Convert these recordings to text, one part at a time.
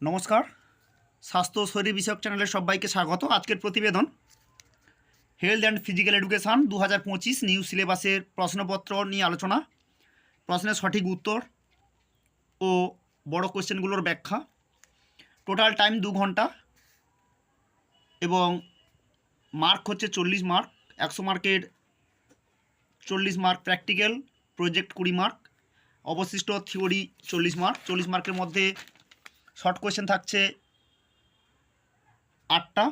নমস্কার। স্বাস্থ্য শরীর বিষয়ক চ্যানেলের সবাইকে স্বাগত। আজকের প্রতিবেদন হেলথ অ্যান্ড ফিজিক্যাল এডুকেশান দু হাজার পঁচিশ নিউ সিলেবাসের প্রশ্নপত্র নিয়ে আলোচনা। প্রশ্নের সঠিক উত্তর ও বড় কোশ্চেনগুলোর ব্যাখ্যা। টোটাল টাইম দু ঘণ্টা এবং মার্ক হচ্ছে চল্লিশ মার্ক একশো মার্কের চল্লিশ মার্ক প্র্যাকটিক্যাল প্রজেক্ট কুড়ি মার্ক অবশিষ্ট থিওরি চল্লিশ মার্ক চল্লিশ মার্কের মধ্যে শর্ট কোয়েশ্চেন থাকছে আটটা।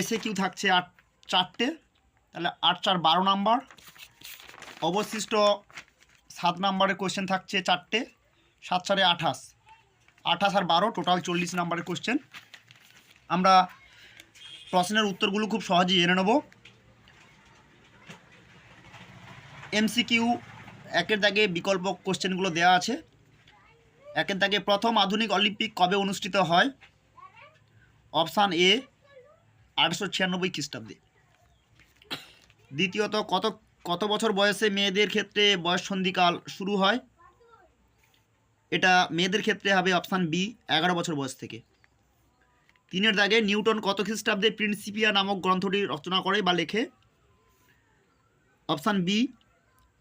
এসে কিউ থাকছে আট, চারটে। তাহলে আট, চার, বারো নাম্বার। অবশিষ্ট সাত নাম্বারের কোয়েশ্চেন থাকছে চারটে। সাত, চারে আঠাশ। আঠাশ আর বারো, টোটাল চল্লিশ নাম্বারের কোয়েশ্চেন। আমরা প্রশ্নের উত্তরগুলো খুব সহজেই জেনে নেব। এমসিকিউ একের দাগে বিকল্প কোশ্চেনগুলো দেওয়া আছে। একের দাগে প্রথম আধুনিক অলিম্পিক কবে অনুষ্ঠিত হয়? অপশান এ আটশো ছিয়ানব্বই খ্রিস্টাব্দে। দ্বিতীয়ত, কত কত বছর বয়সে মেয়েদের ক্ষেত্রে বয়স সন্ধিকাল শুরু হয়? এটা মেয়েদের ক্ষেত্রে হবে অপশান বি, এগারো বছর বয়স থেকে। তিনের দাগে নিউটন কত খ্রিস্টাব্দে প্রিন্সিপিয়া নামক গ্রন্থটি রচনা করে বা লেখে? অপশান বি,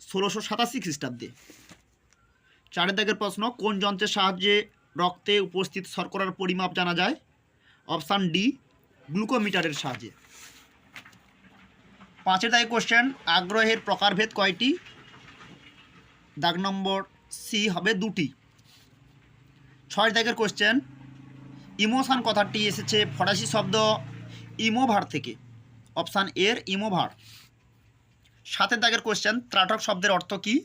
ষোলোশো সাতাশি খ্রিস্টাব্দে। চারের দাগের প্রশ্ন, কোন যন্ত্রের সাহায্যে রক্তে উপস্থিত শর্করার পরিমাপ জানা যায়? অপশান ডি, গ্লুকোমিটারের সাহায্যে। পাঁচের দাগে কোশ্চেন আগ্রহের প্রকারভেদ কয়টি? দাগ নম্বর সি হবে দুটি। ছয় দাগের কোশ্চেন ইমোশান কথাটি এসেছে ফরাসি শব্দ ইমোভার থেকে। অপশান এর ইমোভার। সাতের দাগের কোশ্চেন ত্রাটক শব্দের অর্থ কী?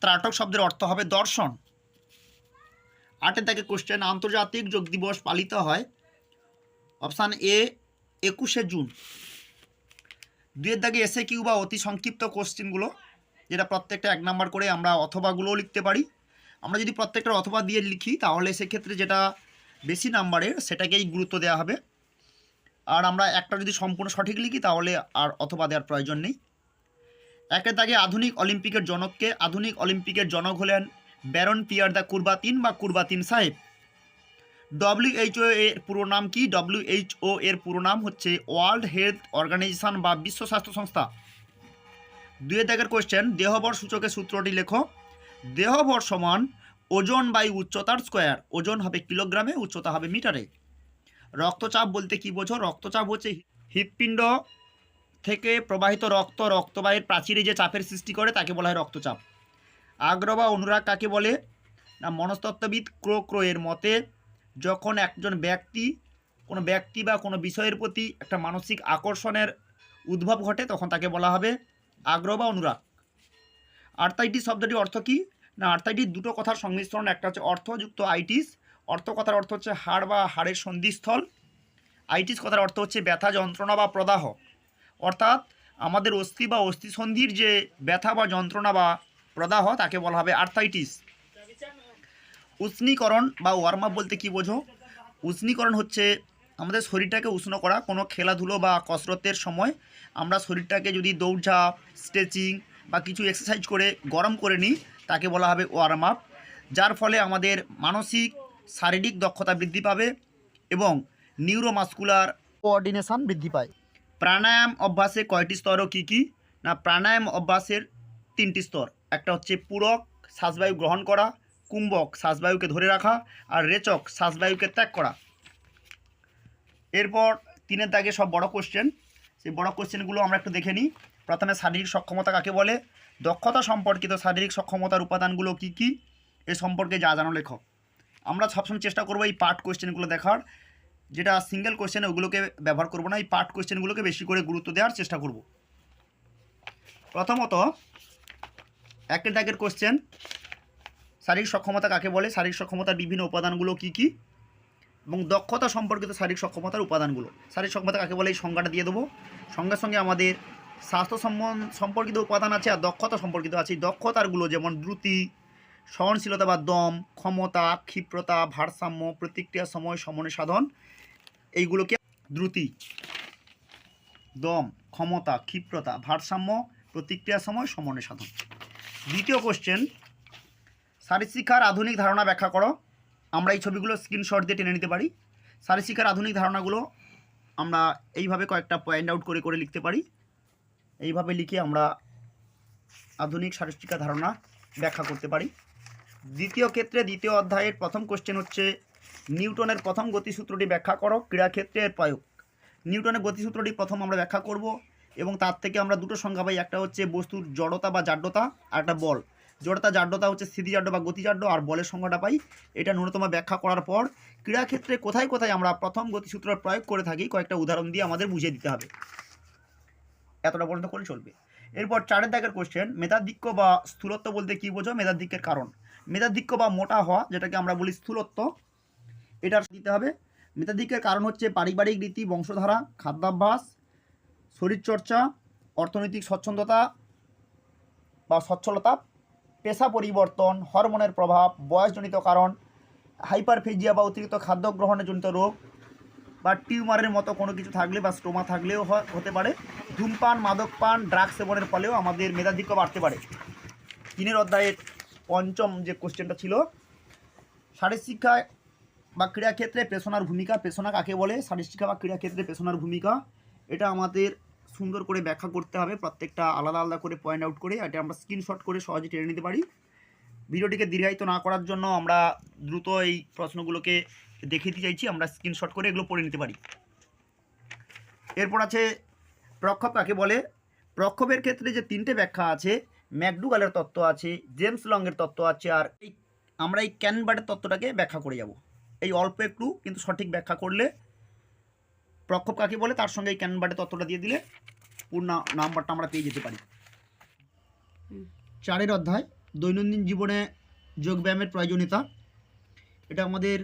ত্রাটক শব্দের অর্থ হবে দর্শন। আটের দাগের কোশ্চেন আন্তর্জাতিক যোগ দিবস পালিত হয় অপশান এ, একুশে জুন। দুয়ের দাগে এসে কিউ বা অতি সংক্ষিপ্ত কোশ্চেনগুলো যেটা প্রত্যেকটা এক নাম্বার করে আমরা অথবাগুলোও লিখতে পারি। আমরা যদি প্রত্যেকটা অথবা দিয়ে লিখি, তাহলে সেক্ষেত্রে যেটা বেশি নাম্বারের, সেটাকেই গুরুত্ব দেওয়া হবে। আর আমরা একটা যদি সম্পূর্ণ সঠিক লিখি, তাহলে আর অথবা দেওয়ার প্রয়োজন নেই। একের দাগে আধুনিক অলিম্পিকের জনককে আধুনিক অলিম্পিকের জনক হলেন ব্যারন পিয়ার দ্য কুরবাতিন বা কুরবাতিন সাহেব। ডব্লিউএইচও এর পুরো নাম কি? ডব্লিউএইচও এর পুরো নাম হচ্ছে ওয়ার্ল্ড হেলথ অর্গানাইজেশন বা বিশ্ব স্বাস্থ্য সংস্থা। দুয়ের দাগের কোয়েশ্চেন দেহবর সূচকের সূত্রটি লেখো। দেহবর সমান ওজন বাই উচ্চতার স্কোয়ার ওজন হবে কিলোগ্রামে, উচ্চতা হবে মিটারে। রক্তচাপ বলতে কি বোঝো? রক্তচাপ হচ্ছে হৃৎপিণ্ড থেকে প্রবাহিত রক্ত রক্তবাহের প্রাচীরে যে চাপের সৃষ্টি করে, তাকে বলা হয় রক্তচাপ। আগ্রহ বা অনুরাগ কাকে বলে? না, মনস্তত্ত্ববিদ ক্রো ক্রো এর মতে, যখন একজন ব্যক্তি, কোনো ব্যক্তি বা কোনো বিষয়ের প্রতি একটা মানসিক আকর্ষণের উদ্ভব ঘটে, তখন তাকে বলা হবে আগ্রহ বা অনুরাগ। আর্থাইটিস শব্দটির অর্থ কী? না, আর্থাইটিস দুটো কথার সংমিশ্রণ, একটা হচ্ছে অর্থযুক্ত আইটিস, অর্থ কথার অর্থ হচ্ছে হাড় বা হাড়ের সন্ধিস্থল। আইটিস কথার অর্থ হচ্ছে ব্যথা, যন্ত্রণা বা প্রদাহ। অর্থাৎ আমাদের অস্থি বা অস্থিসন্ধির যে ব্যথা বা যন্ত্রণা বা প্রদাহ, তাকে বলা হবে আর্থাইটিস উষ্ণীকরণ বা ওয়ার্ম আপ বলতে কি বোঝো? উষ্ণীকরণ হচ্ছে আমাদের শরীরটাকে উষ্ণ করা, কোনো খেলাধুলো বা কসরতের সময় আমরা শরীরটাকে যদি দৌড়ঝাঁপ স্ট্রেচিং বা কিছু এক্সারসাইজ করে গরম করে নিই, তাকে বলা হবে ওয়ার্ম আপ যার ফলে আমাদের মানসিক, শারীরিক দক্ষতা বৃদ্ধি পাবে এবং নিউরোমাস্কুলার কোঅর্ডিনেশন বৃদ্ধি পায়। প্রাণায়াম অভ্যাসে কয়টি স্তরও কী কী? না, প্রাণায়াম অভ্যাসের তিনটি স্তর। একটা হচ্ছে পূরক, শ্বাসবায়ু গ্রহণ করা, কুম্ভক, শ্বাসবায়ুকে ধরে রাখা, আর রেচক, শ্বাসবায়ুকে ত্যাগ করা। এরপর তিনের দাগে সব বড় কোশ্চেন সেই বড় কোশ্চেনগুলো আমরা একটু দেখে নিই। প্রথমে শারীরিক সক্ষমতা কাকে বলে? দক্ষতা সম্পর্কিত শারীরিক সক্ষমতার উপাদানগুলো কী কী? এ সম্পর্কে যা জানো লেখো। আমরা সবসময় চেষ্টা করব এই পার্ট কোশ্চেনগুলো দেখার। যেটা সিঙ্গেল কোয়েশ্চেন ওগুলোকে ব্যবহার করব না, এই পার্ট কোয়েশ্চেনগুলোকে বেশি করে গুরুত্ব দেওয়ার চেষ্টা করব। প্রথমত একের দাগের কোশ্চেন শারীরিক সক্ষমতা কাকে বলে? শারীরিক সক্ষমতার বিভিন্ন উপাদানগুলো কী কী? এবং দক্ষতা সম্পর্কিত শারীরিক সক্ষমতার উপাদানগুলো। শারীরিক সক্ষমতা কাকে বলে? এই সংজ্ঞাটা দিয়ে দেবো। সঙ্গে সঙ্গে আমাদের স্বাস্থ্য সম্পর্কিত উপাদান আছে আর দক্ষতা সম্পর্কিত আছে। এই দক্ষতারগুলো যেমন দ্রুতি সহনশীলতা বা দম, ক্ষমতা, ক্ষিপ্রতা, ভারসাম্য, প্রতিক্রিয়া, সময় সমনে সাধন, এইগুলোকে দ্রুতি, দম, ক্ষমতা, ক্ষিপ্রতা, ভারসাম্য, প্রতিক্রিয়া, সময় সমনে সাধন। দ্বিতীয় কোশ্চেন শারীরশিক্ষার আধুনিক ধারণা ব্যাখ্যা করো। আমরা এই ছবিগুলো স্ক্রিনশট দিয়ে টেনে নিতে পারি। শারীরিকার আধুনিক ধারণাগুলো আমরা এইভাবে কয়েকটা পয়েন্ট আউট করে করে লিখতে পারি। এইভাবে লিখে আমরা আধুনিক শারীরিকা ধারণা ব্যাখ্যা করতে পারি। দ্বিতীয় ক্ষেত্রে দ্বিতীয় অধ্যায়ের প্রথম কোশ্চেন হচ্ছে, নিউটনের প্রথম গতিসূত্রটি ব্যাখ্যা করো ক্রীড়াক্ষেত্রের প্রয়োগ। নিউটনের গতিসূত্রটি প্রথম আমরা ব্যাখ্যা করব এবং তার থেকে আমরা দুটো সংখ্যা পাই, একটা হচ্ছে বস্তুর জড়তা বা জাড্যতা আর একটা বল। জড়তা জাড্যতা হচ্ছে স্থিতিজাড্য বা গতিজাড্য আর বলের সংখ্যাটা পাই। এটা ন্যূনতম ব্যাখ্যা করার পর ক্রীড়াক্ষেত্রে কোথায় কোথায় আমরা প্রথম গতিসূত্র প্রয়োগ করে থাকি, কয়েকটা উদাহরণ দিয়ে আমাদের বুঝিয়ে দিতে হবে। এতটা পর্যন্ত করে চলবে। এরপর চারের দাগের কোশ্চেন মেধাধিক্য বা স্থূলত্ব বলতে কী বোঝো? মেধাধিক্যের কারণ। মেধাধিক্য বা মোটা হওয়া, যেটাকে আমরা বলি স্থূলত্ব, এটার দিতে হবে। মেধাধিক্যের কারণ হচ্ছে পারিবারিক রীতি, বংশধারা, খাদ্যাভ্যাস, শরীরচর্চা, অর্থনৈতিক স্বচ্ছন্দতা বা সচ্ছলতা, পেশা পরিবর্তন, হরমোনের প্রভাব, বয়সজনিত কারণ, হাইপারফেজিয়া বা অতিরিক্ত খাদ্য গ্রহণের জনিত রোগ বা টিউমারের মতো কোনো কিছু থাকলে বা স্টোমা থাকলেও হতে পারে। ধূমপান মাদক পান ড্রাগ সেবনের ফলেও আমাদের মেধাধিক্য বাড়তে পারে। তিনের অধ্যায়ের পঞ্চম যে কোশ্চেনটা ছিল শারীরশিক্ষায় বা ক্রীড়াক্ষেত্রে পেশনার ভূমিকা, পেশনা কাকে বলে? শারীরশিক্ষা বা ক্রীড়াক্ষেত্রে পেশনার ভূমিকা, এটা আমাদের সুন্দর করে ব্যাখ্যা করতে হবে, প্রত্যেকটা আলাদা আলাদা করে পয়েন্ট আউট করে, এটা আমরা স্ক্রিনশট করে সহজে টেনে নিতে পারি। ভিডিওটিকে দীর্ঘায়িত না করার জন্য আমরা দ্রুত এই প্রশ্নগুলোকে দেখিয়ে দিতে চাইছি, আমরা স্ক্রিনশট করে এগুলো পড়ে নিতে পারি। এরপর আছে প্রক্ষেপ কাকে বলে? প্রক্ষেপের ক্ষেত্রে যে তিনটে ব্যাখ্যা আছে ম্যাকডুগালের তত্ত্ব আছে, জেমস লংয়ের তত্ত্ব আছে, আর এই আমরা এই ক্যানবার্ডের তত্ত্বটাকে ব্যাখ্যা করে যাব। এই অল্প একটু, কিন্তু সঠিক ব্যাখ্যা করলে প্রক্ষেপ কাকে বলে? তার সঙ্গে এই ক্যানবার্ডের তত্ত্বটা দিয়ে দিলে পূর্ণ নাম্বারটা আমরা পেয়ে যেতে পারি। চারের অধ্যায়, দৈনন্দিন জীবনে যোগব্যায়ামের প্রয়োজনীয়তা। এটা আমাদের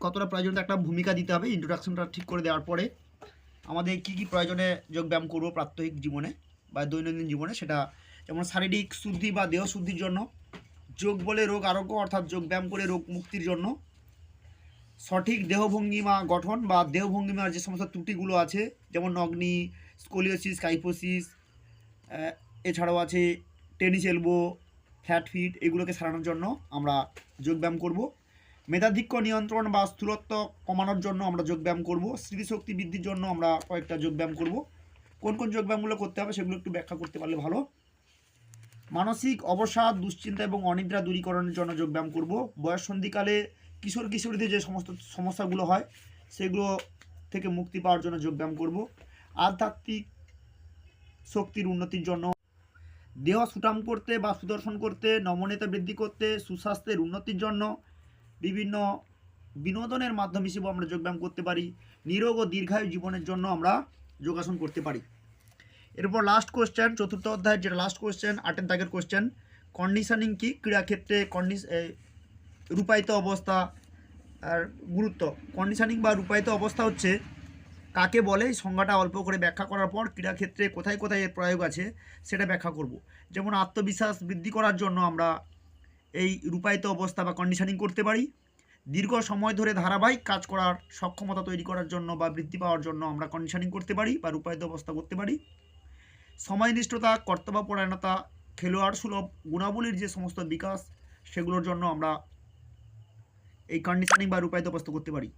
কতটা প্রয়োজনীয়তা, একটা ভূমিকা দিতে হবে। ইন্ট্রোডাকশনটা ঠিক করে দেওয়ার পরে আমাদের কী কী প্রয়োজনে যোগব্যায়াম করব প্রাত্যহিক জীবনে বা দৈনন্দিন জীবনে, সেটা যেমন শারীরিক শুদ্ধি বা দেহ শুদ্ধির জন্য, যোগ বলে রোগ আরোগ্য অর্থাৎ যোগব্যায়াম করে রোগ মুক্তির জন্য। সঠিক দেহভঙ্গিমা গঠন বা দেহভঙ্গিমার যে সমস্ত ত্রুটিগুলো আছে, যেমন নগ্নি, স্কোলিওসিস কাইপোসিস এছাড়াও আছে টেনিস এলবো, ফ্যাট ফিট, এগুলোকে সারানোর জন্য আমরা যোগব্যায়াম করব। মেধাধিক্য নিয়ন্ত্রণ বা স্থূলত্ব কমানোর জন্য আমরা যোগব্যায়াম করব। স্মৃতিশক্তি বৃদ্ধির জন্য আমরা কয়েকটা যোগব্যায়াম করব। কোন কোন যোগব্যায়ামগুলো করতে হবে সেগুলো একটু ব্যাখ্যা করতে পারলে ভালো। মানসিক অবসাদ, দুশ্চিন্তা এবং অনিদ্রা দূরীকরণের জন্য যোগব্যায়াম করব। বয়স সন্ধিকালে কিশোর কিশোরীদের যে সমস্ত সমস্যাগুলো হয়, সেগুলো থেকে মুক্তি পাওয়ার জন্য যোগব্যায়াম করব। আধ্যাত্মিক শক্তির উন্নতির জন্য দেহ সুটাম করতে বা সুদর্শন করতে, নমনীয়তা বৃদ্ধি করতে, সুস্বাস্থ্যের উন্নতির জন্য বিভিন্ন বিনোদনের মাধ্যম হিসেবে আমরা যোগব্যায়াম করতে পারি। নিরোগ ও দীর্ঘায়ু জীবনের জন্য আমরা যোগাসন করতে পারি। এরপর লাস্ট কোয়েশ্চেন চতুর্থ অধ্যায়ের যেটা লাস্ট কোশ্চেন আটের দাগের কোয়েশ্চেন কন্ডিশনিং কি? ক্রীড়াক্ষেত্রে কন্ডিশ এই, রূপায়িত অবস্থা আর গুরুত্ব। কন্ডিশনিং বা রূপায়িত অবস্থা হচ্ছে কাকে বলে? সংজ্ঞাটা অল্প করে ব্যাখ্যা করার পর ক্রীড়াক্ষেত্রে কোথায় কোথায় এর প্রয়োগ আছে সেটা ব্যাখ্যা করব। যেমন আত্মবিশ্বাস বৃদ্ধি করার জন্য আমরা এই রূপায়িত অবস্থা বা কন্ডিশনিং করতে পারি। দীর্ঘ সময় ধরে ধারাবাহিক কাজ করার সক্ষমতা তৈরি করার জন্য বা বৃদ্ধি পাওয়ার জন্য আমরা কন্ডিশনিং করতে পারি বা রূপায়িত অবস্থা করতে পারি। সময়নিষ্ঠতা কর্তব্যপরায়ণতা, খেলোয়াড় সুলভ গুণাবলীর যে সমস্ত বিকাশ, সেগুলোর জন্য আমরা এই কন্ডিশনিং বা রূপায়িত অবস্থা করতে পারি।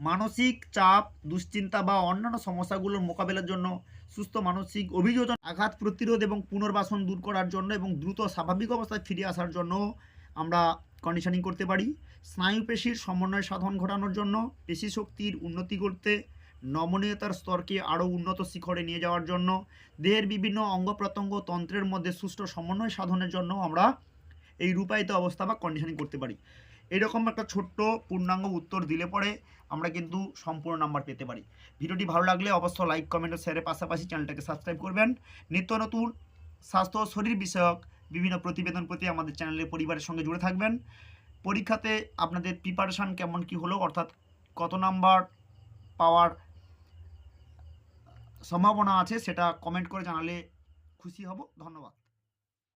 মানসিক চাপ, দুশ্চিন্তা বা অন্যান্য সমস্যাগুলোর মোকাবেলার জন্য সুস্থ মানসিক অভিযোজন, আঘাত প্রতিরোধ এবং পুনর্বাসন দূর করার জন্য এবং দ্রুত স্বাভাবিক অবস্থায় ফিরে আসার জন্য আমরা কন্ডিশনিং করতে পারি। স্নায়ুপেশির সমন্বয় সাধন ঘটানোর জন্য পেশি শক্তির উন্নতি করতে নমনীয়তার স্তরকে আরও উন্নত শিখরে নিয়ে যাওয়ার জন্য। দেহের বিভিন্ন অঙ্গ প্রত্যঙ্গ তন্ত্রের মধ্যে সুষ্ঠু সমন্বয় সাধনের জন্য আমরা এই রূপায়িত অবস্থা বা কন্ডিশনিং করতে পারি। এরকম একটা ছোট্ট পূর্ণাঙ্গ উত্তর দিলে পরে আমরা কিন্তু সম্পূর্ণ নাম্বার পেতে পারি। ভিডিওটি ভালো লাগলে অবশ্য লাইক কমেন্ট ও শেয়ারের পাশাপাশি চ্যানেলটাকে সাবস্ক্রাইব করবেন। নিত্য নতুন স্বাস্থ্য ও শরীর বিষয়ক বিভিন্ন প্রতিবেদন প্রতি আমাদের চ্যানেলের পরিবারের সঙ্গে জুড়ে থাকবেন। পরীক্ষাতে আপনাদের প্রিপারেশান কেমন কি হলো? অর্থাৎ কত নাম্বার পাওয়ার সম্ভাবনা আছে সেটা কমেন্ট করে জানালে খুশি হব। ধন্যবাদ।